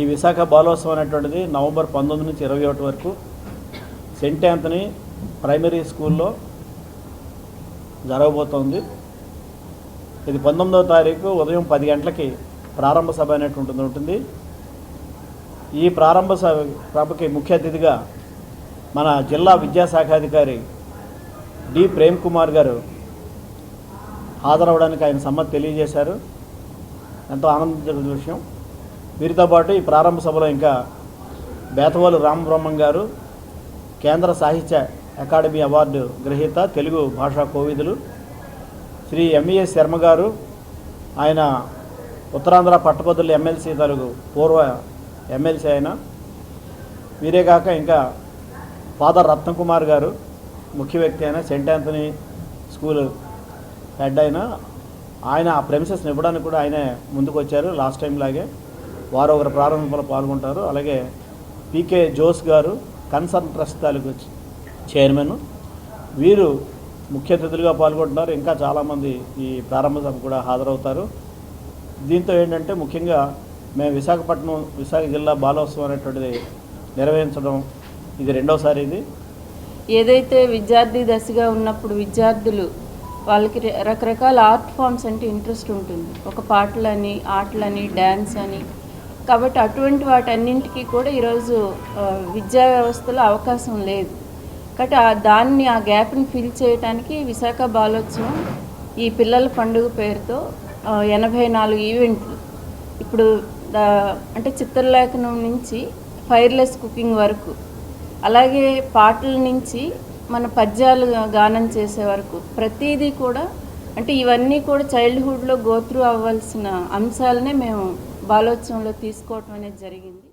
ఈ విశాఖ బాలోత్సవం అనేటువంటిది నవంబర్ పంతొమ్మిది నుంచి ఇరవై ఒకటి వరకు సెంట్ యాంథనీ ప్రైమరీ స్కూల్లో జరగబోతోంది. ఇది పంతొమ్మిదవ తారీఖు ఉదయం పది గంటలకి ప్రారంభ సభ అనేటువంటిది ఉంటుంది. ఈ ప్రారంభ సభ సభకి ముఖ్య అతిథిగా మన జిల్లా విద్యాశాఖాధికారి డి. ప్రేమ్ కుమార్ గారు హాజరవడానికి ఆయన సమ్మతి తెలియజేశారు. ఎంతో ఆనందించిన విషయం. వీరితో పాటు ఈ ప్రారంభ సభలో ఇంకా బేతవాలు రామబ్రహ్మం గారు కేంద్ర సాహిత్య అకాడమీ అవార్డు గ్రహీత తెలుగు భాషా కోవిదులు శ్రీ ఎంఈఎస్ శర్మ గారు ఆయన ఉత్తరాంధ్ర పట్టభద్రులు ఎమ్మెల్సీ తలుగు పూర్వ ఎమ్మెల్సీ ఆయన వీరే కాక ఇంకా ఫాదర్ రత్నకుమార్ గారు ముఖ్య వ్యక్తి అయిన సెంట్ యాంథనీ స్కూల్ హెడ్ అయిన ఆయన ఆ ప్రెమిసెస్ని ఇవ్వడానికి కూడా ఆయనే ముందుకు వచ్చారు లాస్ట్ టైం లాగే. వారు ఒకరు ప్రారంభంలో పాల్గొంటారు. అలాగే పీకే జోస్ గారు కన్సర్న్ ట్రస్ట్ తాలూకు చైర్మన్. వీరు ముఖ్య అతిథులుగా పాల్గొంటున్నారు. ఇంకా చాలామంది ఈ ప్రారంభ సభ కూడా హాజరవుతారు. దీంతో ఏంటంటే ముఖ్యంగా మేము విశాఖపట్నం విశాఖ జిల్లా బాలోత్సవం అనేటువంటిది నిర్వహించడం ఇది రెండోసారి ఇది. ఏదైతే విద్యార్థి దశగా ఉన్నప్పుడు విద్యార్థులు వాళ్ళకి రకరకాల ఆర్ట్ ఫామ్స్ అంటే ఇంట్రెస్ట్ ఉంటుంది. ఒక పాటలని ఆటలని డ్యాన్స్ అని కాబట్టి అటువంటి వాటన్నింటికి కూడా ఈరోజు విద్యా వ్యవస్థలో అవకాశం లేదు. కాబట్టి ఆ దాన్ని ఆ గ్యాప్ని ఫిల్ చేయడానికి విశాఖ బాలోత్సవం ఈ పిల్లల పండుగ పేరుతో ఎనభై నాలుగు ఈవెంట్లు. ఇప్పుడు అంటే చిత్రలేఖనం నుంచి ఫైర్లెస్ కుకింగ్ వరకు అలాగే పాటల నుంచి మన పద్యాలు గానం చేసే వరకు ప్రతిదీ కూడా అంటే ఇవన్నీ కూడా చైల్డ్హుడ్లో గోత్రు అవ్వాల్సిన అంశాలనే మేము బాలోత్సవంలో తీసుకోవటం అనేది జరిగింది.